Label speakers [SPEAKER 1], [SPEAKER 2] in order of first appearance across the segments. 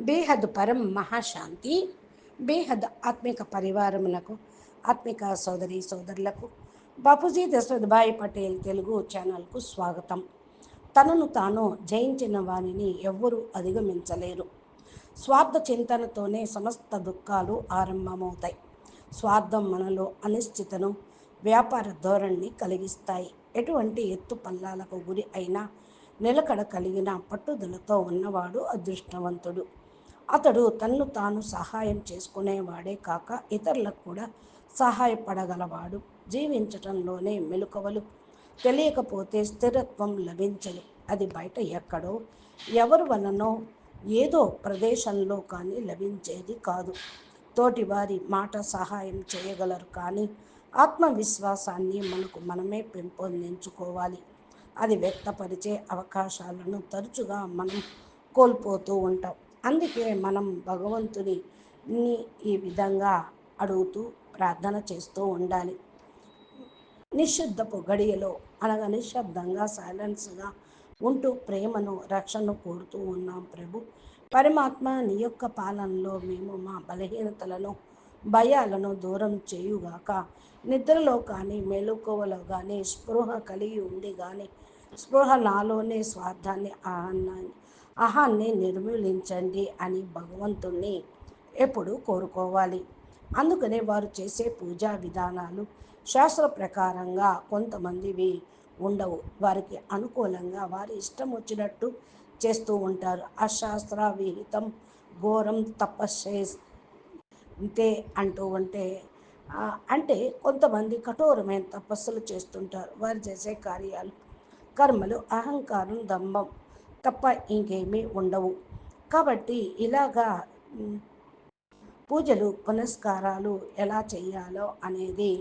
[SPEAKER 1] బేహద్ పరం మహాశాంతి బేహద్ ఆత్మిక పరివారమునకు ఆత్మిక సోదరి సోదరులకు బాపూజీ దశరథభాయ్ పటేల్ తెలుగు ఛానల్కు స్వాగతం. తనను తాను జయించిన వారిని ఎవ్వరూ అధిగమించలేరు. స్వార్థ చింతనతోనే సమస్త దుఃఖాలు ఆరంభమవుతాయి. స్వార్థం మనలో అనిశ్చితను వ్యాపార ధోరణిని కలిగిస్తాయి. ఎటువంటి ఎత్తు పల్లాలకు గురి అయినా నిలకడ కలిగిన పట్టుదలతో ఉన్నవాడు అదృష్టవంతుడు. అతడు తన్ను తాను సహాయం చేసుకునేవాడే కాక ఇతరులకు కూడా సహాయపడగలవాడు. జీవించటంలోనే మెలుకవలు తెలియకపోతే స్థిరత్వం లభించదు. అది బయట ఎక్కడో ఎవరి వలనో ఏదో ప్రదేశంలో కానీ లభించేది కాదు. తోటివారి మాట సహాయం చేయగలరు కానీ ఆత్మవిశ్వాసాన్ని మనకు మనమే పెంపొందించుకోవాలి. అది వ్యక్తపరిచే అవకాశాలను తరచుగా మనం కోల్పోతూ ఉంటాం. అందుకే మనం భగవంతుని ఈ విధంగా అడుగుతూ ప్రార్థన చేస్తూ ఉండాలి. నిశ్శబ్దపు గడియలో అనగా నిశ్శబ్దంగా సైలెన్స్గా ఉంటూ ప్రేమను రక్షణను కోరుతూ ఉన్నాం ప్రభు. పరమాత్మ నీ యొక్క పాలనలో మేము మా బలహీనతలను భయాలను దూరం చేయుగాక నిద్రలో కానీ మెలుకువలో కానీ స్పృహ కలిగి ఉండి కానీ స్పృహ నాలోనే స్వార్థాన్ని ఆహాన్ని అహాన్ని నిర్మూలించండి అని భగవంతుణ్ణి ఎప్పుడు కోరుకోవాలి. అందుకనే వారు చేసే పూజా విధానాలు శాస్త్ర ప్రకారంగా కొంతమందివి ఉండవు. వారికి అనుకూలంగా వారి ఇష్టం వచ్చినట్టు చేస్తూ ఉంటారు. అశాస్త్ర విహితం ఘోరం తపస్సే అంటూ ఉంటే అంటే కొంతమంది కఠోరమైన తపస్సులు చేస్తుంటారు. వారు చేసే కార్యాలు కర్మలు అహంకారం దంభం తప్ప ఇంకేమీ ఉండవు. కాబట్టి ఇలాగా పూజలు పునస్కారాలు ఎలా చేయాలో అనేది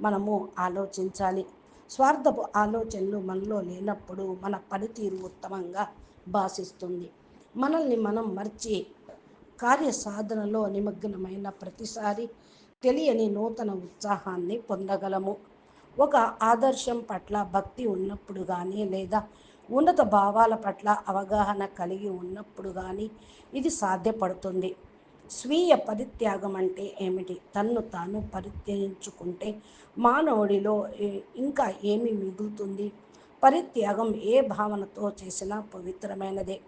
[SPEAKER 1] మనము ఆలోచించాలి. స్వార్థపు ఆలోచనలు మనలో లేనప్పుడు మన పనితీరు ఉత్తమంగా భాషిస్తుంది మనల్ని మనం మర్చి కార్య సాధనలో నిమగ్నమైన ప్రతిసారి తెలియని నూతన ఉత్సాహాన్ని పొందగలము. ఒక ఆదర్శం పట్ల భక్తి ఉన్నప్పుడు కానీ లేదా ఉన్నత భావాల పట్ల అవగాహన కలిగి ఉన్నప్పుడు కానీ ఇది సాధ్యపడుతుంది. స్వీయ పరిత్యాగం అంటే ఏమిటి? తన్ను తాను పరిత్యజించుకుంటే మానవుడిలో ఇంకా ఏమి మిగులుతుంది? పరిత్యాగం ఏ భావనతో చేసినా పవిత్రమైనదే.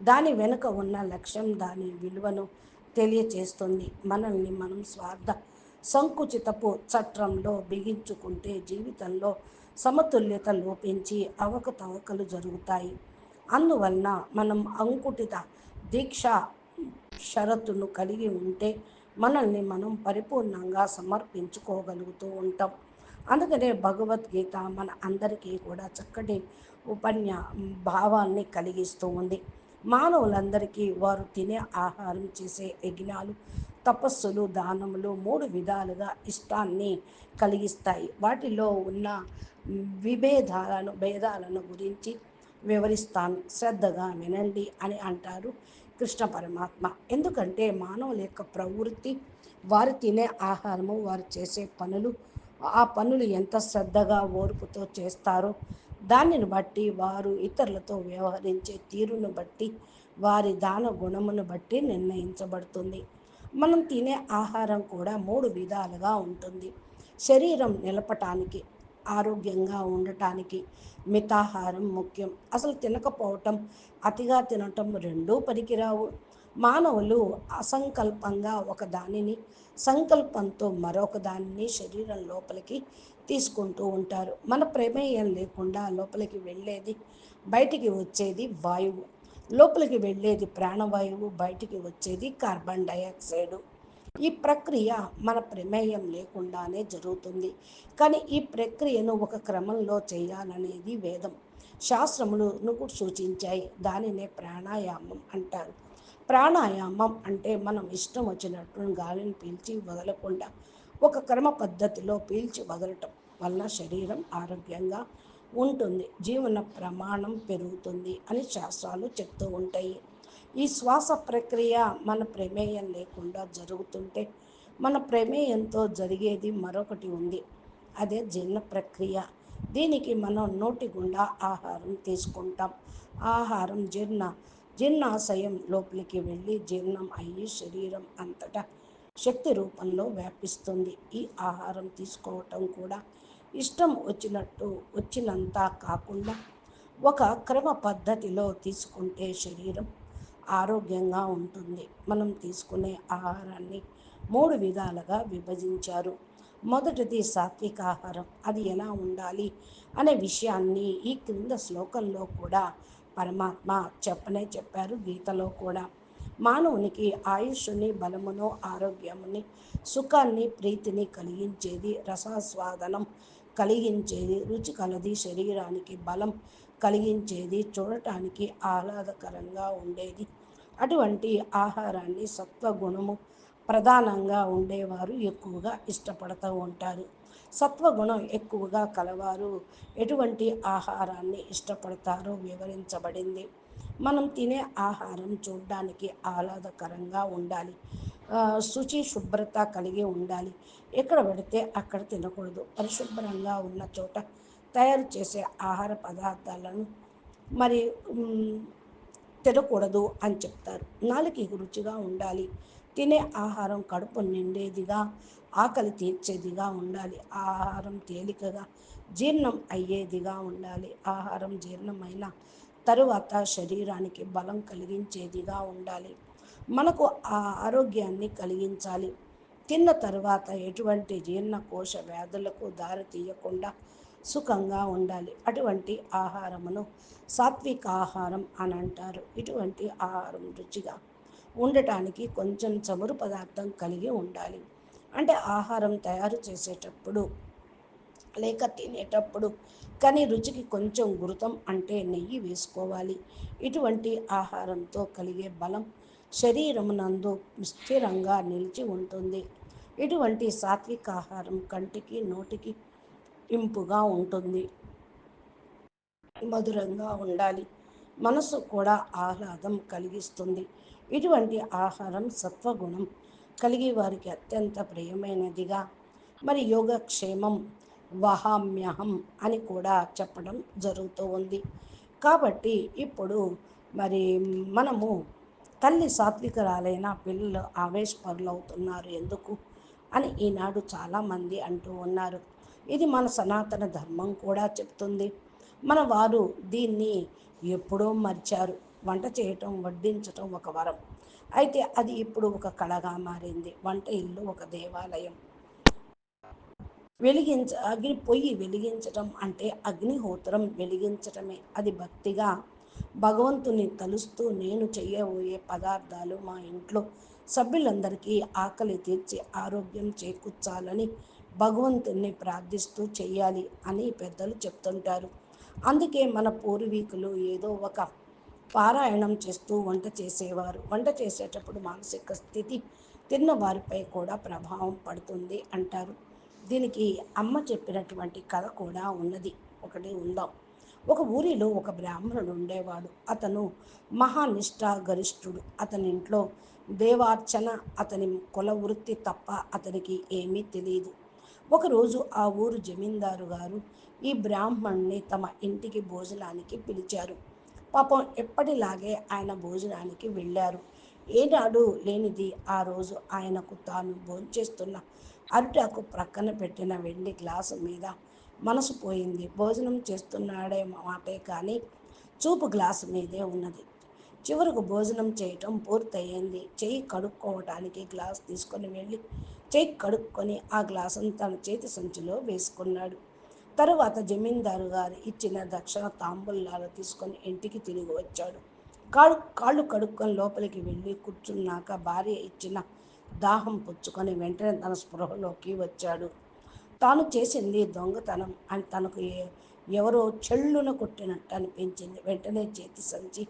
[SPEAKER 1] దాని వెనుక ఉన్న లక్ష్యం దాని విలువను తెలియచేస్తుంది. మనల్ని మనం స్వార్థ సంకుచితపు చట్రంలో బిగించుకుంటే జీవితంలో సమతుల్యత లోపించి అవకతవకలు జరుగుతాయి. అందువలన మనం అంకుటిత దీక్ష షరతును కలిగి ఉంటే మనల్ని మనం పరిపూర్ణంగా సమర్పించుకోగలుగుతూ ఉంటాం. అందుకనే భగవద్గీత మన అందరికీ కూడా చక్కటి ఉపన్యా భావాన్ని కలిగిస్తూ ఉంది. మానవులందరికీ వారు తినే ఆహారం చేసే యజ్ఞాలు తపస్సులు దానములు మూడు విధాలుగా ఇష్టాన్ని కలిగిస్తాయి. వాటిలో ఉన్న విభేదాలను భేదాలను గురించి వివరిస్తాను. శ్రద్ధగా వినండి అని అంటారు కృష్ణ పరమాత్మ. ఎందుకంటే మానవుల యొక్క ప్రవృత్తి వారు తినే ఆహారము వారు చేసే పనులు ఆ పనులు ఎంత శ్రద్ధగా ఓర్పుతో చేస్తారో దానిని బట్టి వారు ఇతరులతో వ్యవహరించే తీరును బట్టి వారి దాన గుణమును బట్టి నిర్ణయించబడుతుంది. మనం తినే ఆహారం కూడా మూడు విధాలుగా ఉంటుంది. శరీరం నిలపటానికి ఆరోగ్యంగా ఉండటానికి మితాహారం ముఖ్యం. అసలు తినకపోవటం అతిగా తినటం రెండూ పనికిరావు. మానవులు అసంకల్పంగా ఒక దానిని సంకల్పంతో మరొక దానిని శరీరం లోపలికి తీసుకుంటూ ఉంటారు. మన ప్రమేయం లేకుండా లోపలికి వెళ్ళేది బయటికి వచ్చేది వాయువు. లోపలికి వెళ్ళేది ప్రాణవాయువు బయటికి వచ్చేది కార్బన్ డైఆక్సైడ్. ఈ ప్రక్రియ మన ప్రమేయం లేకుండానే జరుగుతుంది. కానీ ఈ ప్రక్రియను ఒక క్రమంలో చేయాలనేది వేదం. శాస్త్రములు నువ్వు సూచించాయి దానినే ప్రాణాయామం అంటారు. ప్రాణాయామం అంటే మనం ఇష్టం వచ్చినట్టు గాలిని పీల్చి వదలకుండా ఒక క్రమ పద్ధతిలో పీల్చి వదలటం వల్ల శరీరం ఆరోగ్యంగా ఉంటుంది. జీవన ప్రమాణం పెరుగుతుంది అని శాస్త్రాలు చెప్తూ ఉంటాయి. ఈ శ్వాస ప్రక్రియ మన ప్రమేయం లేకుండా జరుగుతుంటే మన ప్రమేయంతో జరిగేది మరొకటి ఉంది. అదే జీర్ణ ప్రక్రియ. దీనికి మనం నోటి గుండా ఆహారం తీసుకుంటాం. ఆహారం జీర్ణ జీర్ణాశయం లోపలికి వెళ్ళి జీర్ణం అయ్యి శరీరం అంతటా శక్తి రూపంలో వ్యాపిస్తుంది. ఈ ఆహారం తీసుకోవటం కూడా ఇష్టం వచ్చినట్టు వచ్చినంత కాకుండా ఒక క్రమ పద్ధతిలో తీసుకుంటే శరీరం ఆరోగ్యంగా ఉంటుంది. మనం తీసుకునే ఆహారాన్ని మూడు విధాలుగా విభజించారు. మొదటిది సాత్విక ఆహారం అది ఎలా ఉండాలి అనే విషయాన్ని ఈ క్రింద శ్లోకంలో కూడా పరమాత్మ చెప్పనే చెప్పారు. గీతలో కూడా మానవునికి ఆయుష్ని బలమును ఆరోగ్యముని సుఖాన్ని ప్రీతిని కలిగించేది రసాస్వాదనం. కలిగించేది రుచి కలది శరీరానికి బలం కలిగించేది చూడటానికి ఆహ్లాదకరంగా ఉండేది. అటువంటి ఆహారాన్ని సత్వగుణము ప్రధానంగా ఉండేవారు ఎక్కువగా ఇష్టపడుతూ ఉంటారు. సత్వగుణం ఎక్కువగా కలవారు ఎటువంటి ఆహారాన్ని ఇష్టపడతారో వివరించబడింది. మనం తినే ఆహారం చూడడానికి ఆహ్లాదకరంగా ఉండాలి. శుచి శుభ్రత కలిగి ఉండాలి. ఎక్కడ పెడితే అక్కడ తినకూడదు. పరిశుభ్రంగా ఉన్న చోట తయారు చేసే ఆహార పదార్థాలను మరి తినకూడదు అని చెప్తారు. నాలుగు రుచిగా ఉండాలి. తినే ఆహారం కడుపు నిండేదిగా ఆకలి తీర్చేదిగా ఉండాలి. ఆహారం తేలికగా జీర్ణం అయ్యేదిగా ఉండాలి. ఆహారం జీర్ణమైన తరువాత శరీరానికి బలం కలిగించేదిగా ఉండాలి. మనకు ఆ ఆరోగ్యాన్ని కలిగించాలి. తిన్న తర్వాత ఎటువంటి జీర్ణకోశ వ్యాధులకు దారి తీయకుండా సుఖంగా ఉండాలి. అటువంటి ఆహారమును సాత్విక ఆహారం అని అంటారు. ఇటువంటి ఆహారం రుచిగా ఉండటానికి కొంచెం చమురు పదార్థం కలిగి ఉండాలి. అంటే ఆహారం తయారు చేసేటప్పుడు లేక తినేటప్పుడు కానీ రుచికి కొంచెం గురుతం అంటే నెయ్యి వేసుకోవాలి. ఇటువంటి ఆహారంతో కలిగే బలం శరీరమునందు స్థిరంగా నిలిచి ఉంటుంది. ఇటువంటి సాత్విక ఆహారం కంటికి నోటికి ఇంపుగా ఉంటుంది. మధురంగా ఉండాలి. మనసు కూడా ఆహ్లాదం కలిగిస్తుంది. ఇటువంటి ఆహారం సత్వగుణం కలిగి వారికి అత్యంత ప్రియమైనదిగా. మరి యోగక్షేమం వహామ్యహం అని కూడా చెప్పడం జరుగుతూ ఉంది. కాబట్టి ఇప్పుడు మరి మనము తల్లి సాత్వికరాలైన పిల్లలు ఆవేశపరులు అవుతున్నారు ఎందుకు? అని ఈనాడు చాలామంది అంటూ ఉన్నారు. ఇది మన సనాతన ధర్మం కూడా చెప్తుంది. మన వారు దీన్ని ఎప్పుడో మర్చారు. వంట చేయటం వడ్డించటం ఒక వరం. అయితే అది ఇప్పుడు ఒక కళగా మారింది. వంట ఇల్లు ఒక దేవాలయం. వెలిగించ అగ్ని పొయ్యి వెలిగించటం అంటే అగ్నిహోత్రం వెలిగించటమే. అది భక్తిగా భగవంతుని తలుస్తూ నేను చేయబోయే పదార్థాలు మా ఇంట్లో సభ్యులందరికీ ఆకలి తీర్చి ఆరోగ్యం చేకూర్చాలని భగవంతుణ్ణి ప్రార్థిస్తూ చేయాలి అని పెద్దలు చెప్తుంటారు. అందుకే మన పూర్వీకులు ఏదో ఒక పారాయణం చేస్తూ వంట చేసేవారు. వంట చేసేటప్పుడు మానసిక స్థితి తిన్న వారిపై కూడా ప్రభావం పడుతుంది అంటారు. దీనికి అమ్మ చెప్పినటువంటి కథ కూడా ఉన్నది. ఒకటి ఉందాం. ఒక ఊరిలో ఒక బ్రాహ్మణుడు ఉండేవాడు. అతను మహానిష్ట గరిష్ఠుడు అతని ఇంట్లో దేవార్చన అతని కుల వృత్తి తప్ప అతనికి ఏమీ తెలియదు ఒకరోజు ఆ ఊరు జమీందారు గారు ఈ బ్రాహ్మణ్ణి తమ ఇంటికి భోజనానికి పిలిచారు. పాపం ఎప్పటిలాగే ఆయన భోజనానికి వెళ్ళారు. ఏనాడు లేనిది ఆ రోజు ఆయనకు తాను భోంచేస్తున్న అరిటాకు ప్రక్కన పెట్టిన వెండి గ్లాసు మీద మనసు పోయింది. భోజనం చేస్తున్నాడే మాటే కానీ చూపు గ్లాసు మీదే ఉన్నది. చివరకు భోజనం చేయటం పూర్తయింది. చేయి కడుక్కోవటానికి గ్లాస్ తీసుకొని వెళ్ళి చేయి కడుక్కొని ఆ గ్లాసును తన చేతి సంచిలో వేసుకున్నాడు. తరువాత జమీందారు గారు ఇచ్చిన దక్షిణ తాంబూలాలు తీసుకొని ఇంటికి తిరిగి వచ్చాడు. కాళ్ళు కాళ్ళు కడుక్కొని లోపలికి వెళ్ళి కూర్చున్నాక భార్య ఇచ్చిన దాహం పుచ్చుకొని వెంటనే తన స్పృహలోకి వచ్చాడు. తాను చేసింది దొంగతనం అని తనకు ఎవరో చెల్లున కొట్టినట్టు అనిపించింది. వెంటనే చేతి సంచి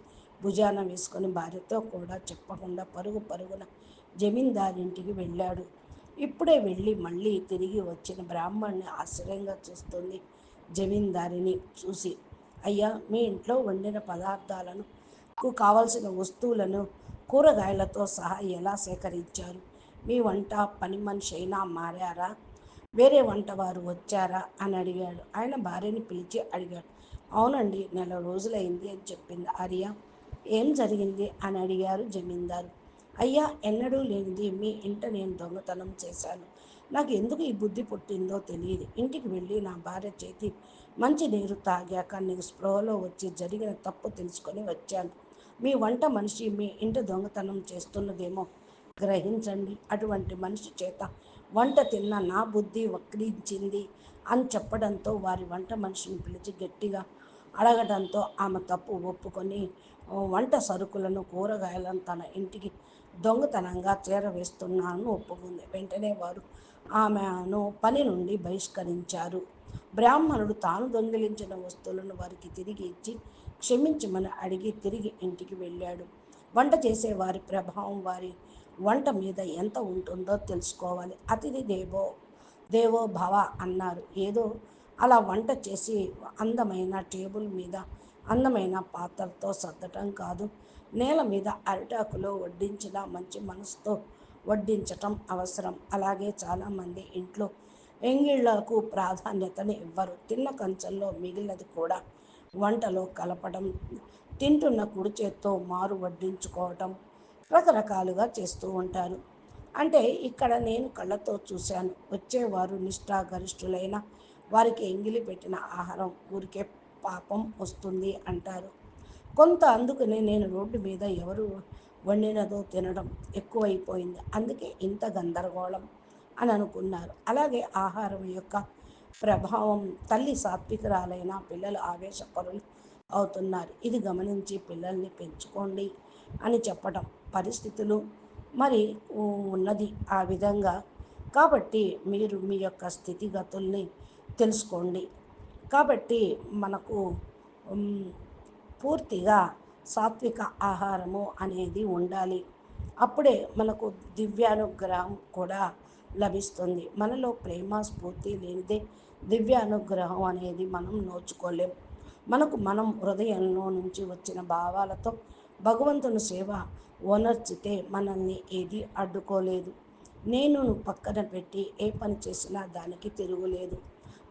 [SPEAKER 1] భుజాన వేసుకొని భార్యతో కూడా చెప్పకుండా పరుగు పరుగున జమీందారింటికి వెళ్ళాడు. ఇప్పుడే వెళ్ళి మళ్ళీ తిరిగి వచ్చిన బ్రాహ్మణ్ణి ఆశ్చర్యంగా చూస్తుంది జమీందారిని చూసి. అయ్యా మీ ఇంట్లో వండిన పదార్థాలను కావలసిన వస్తువులను కూరగాయలతో సహా ఎలా సేకరించారు? మీ వంట పని మనిషి అయినా మారారా? వేరే వంటవారు వచ్చారా అని అడిగాడు. ఆయన భార్యని పిలిచి అడిగాడు. అవునండి నెల రోజులైంది అని చెప్పింది ఆర్య. ఏం జరిగింది అని అడిగారు జమీందారు. అయ్యా ఎన్నడూ లేనిది మీ ఇంట నేను దొంగతనం చేశాను. నాకు ఎందుకు ఈ బుద్ధి పుట్టిందో తెలియదు. ఇంటికి వెళ్ళి నా భార్య చేతి మంచి నీరు తాగాక నీకు స్పృహలో వచ్చి జరిగిన తప్పు తెలుసుకొని వచ్చాను. మీ వంట మనిషి మీ ఇంటి దొంగతనం చేస్తున్నదేమో గ్రహించండి. అటువంటి మనిషి చేత వంట తిన్న నా బుద్ధి వక్రించింది అని చెప్పడంతో వారి వంట మనిషిని పిలిచి గట్టిగా అడగడంతో ఆమె తప్పు ఒప్పుకొని వంట సరుకులను కూరగాయలను తన ఇంటికి దొంగతనంగా చేరవేస్తున్నాను ఒప్పుకుంది. వెంటనే వారు ఆమెను పని నుండి బహిష్కరించారు. బ్రాహ్మణుడు తాను దొంగిలించిన వస్తువులను వారికి తిరిగి ఇచ్చి క్షమించమని అడిగి తిరిగి ఇంటికి వెళ్ళాడు. వంట చేసే వారి ప్రభావం వారి వంట మీద ఎంత ఉంటుందో తెలుసుకోవాలి. అతిథి దేవో దేవో భవ అన్నారు. ఏదో అలా వంట చేసి అందమైన టేబుల్ మీద అందమైన పాత్రతో సర్దటం కాదు. నేల మీద అరిటాకులో వడ్డించిన మంచి మనసుతో వడ్డించటం అవసరం. అలాగే చాలామంది ఇంట్లో ఎంగిళ్ళకు ప్రాధాన్యతని ఇవ్వరు. తిన్న కంచంలో మిగిలినది కూడా వంటలో కలపడం తింటున్న కుడి చేత్తో మారు వడ్డించుకోవటం రకరకాలుగా చేస్తూ ఉంటారు. అంటే ఇక్కడ నేను కళ్ళతో చూశాను. వచ్చేవారు నిష్ఠాగరిష్ఠులైన వారికి ఎంగిలి పెట్టిన ఆహారం ఊరికే పాపం వస్తుంది అంటారు. కొంత అందుకనే నేను రోడ్డు మీద ఎవరు వండినదో తినడం ఎక్కువైపోయింది. అందుకే ఇంత గందరగోళం అని అనుకున్నారు. అలాగే ఆహారం యొక్క ప్రభావం తల్లి సాత్వికరాలైన పిల్లలు ఆవేశపరులు అవుతున్నారు. ఇది గమనించి పిల్లల్ని పెంచుకోండి. అని చెప్పటం పరిస్థితులు మరి ఉన్నది ఆ విధంగా. కాబట్టి మీరు మీ యొక్క స్థితిగతుల్ని తెలుసుకోండి. కాబట్టి మనకు పూర్తిగా సాత్విక ఆహారము అనేది ఉండాలి. అప్పుడే మనకు దివ్యానుగ్రహం కూడా లభిస్తుంది. మనలో ప్రేమ స్ఫూర్తి లేనిదే దివ్యానుగ్రహం అనేది మనం నోచుకోలేం. మనకు మనం హృదయంలో నుంచి వచ్చిన భావాలతో భగవంతుని సేవ ఓనర్చితే మనల్ని ఏది అడ్డుకోలేదు. నేను పక్కన పెట్టి ఏ పని చేసినా దానికి తిరుగులేదు.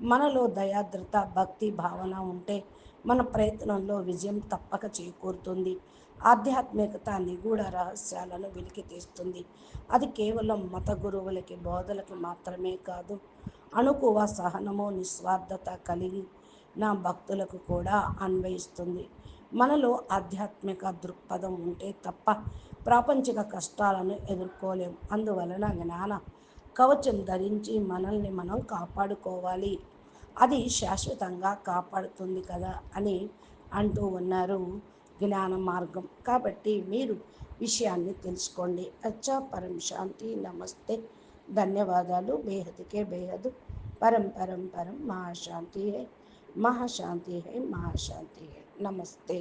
[SPEAKER 1] మనలో దయాద్రత భక్తి భావన ఉంటే మన ప్రయత్నంలో విజయం తప్పక చేకూరుతుంది. ఆధ్యాత్మికత నిగూఢ రహస్యాలను వెలికి తీస్తుంది. అది కేవలం మత గురువులకి బోధలకి మాత్రమే కాదు అణుకువ సహనము నిస్వార్థత కలిగి నా భక్తులకు కూడా అన్వయిస్తుంది. మనలో ఆధ్యాత్మిక దృక్పథం ఉంటే తప్ప ప్రాపంచిక కష్టాలను ఎదుర్కోలేము అందువలన జ్ఞాన కవచం ధరించి మనల్ని మనం కాపాడుకోవాలి. అది శాశ్వతంగా కాపాడుతుంది కదా అని అంటూ ఉన్నారు జ్ఞాన మార్గం. కాబట్టి మీరు విషయాన్ని తెలుసుకోండి. అచ్చా పరం శాంతి నమస్తే. ధన్యవాదాలు. బేహద్కే బేహదు పరం పరం పరం. మహాశాంతి హై. మహాశాంతి హై. మహాశాంతి హే. నమస్తే.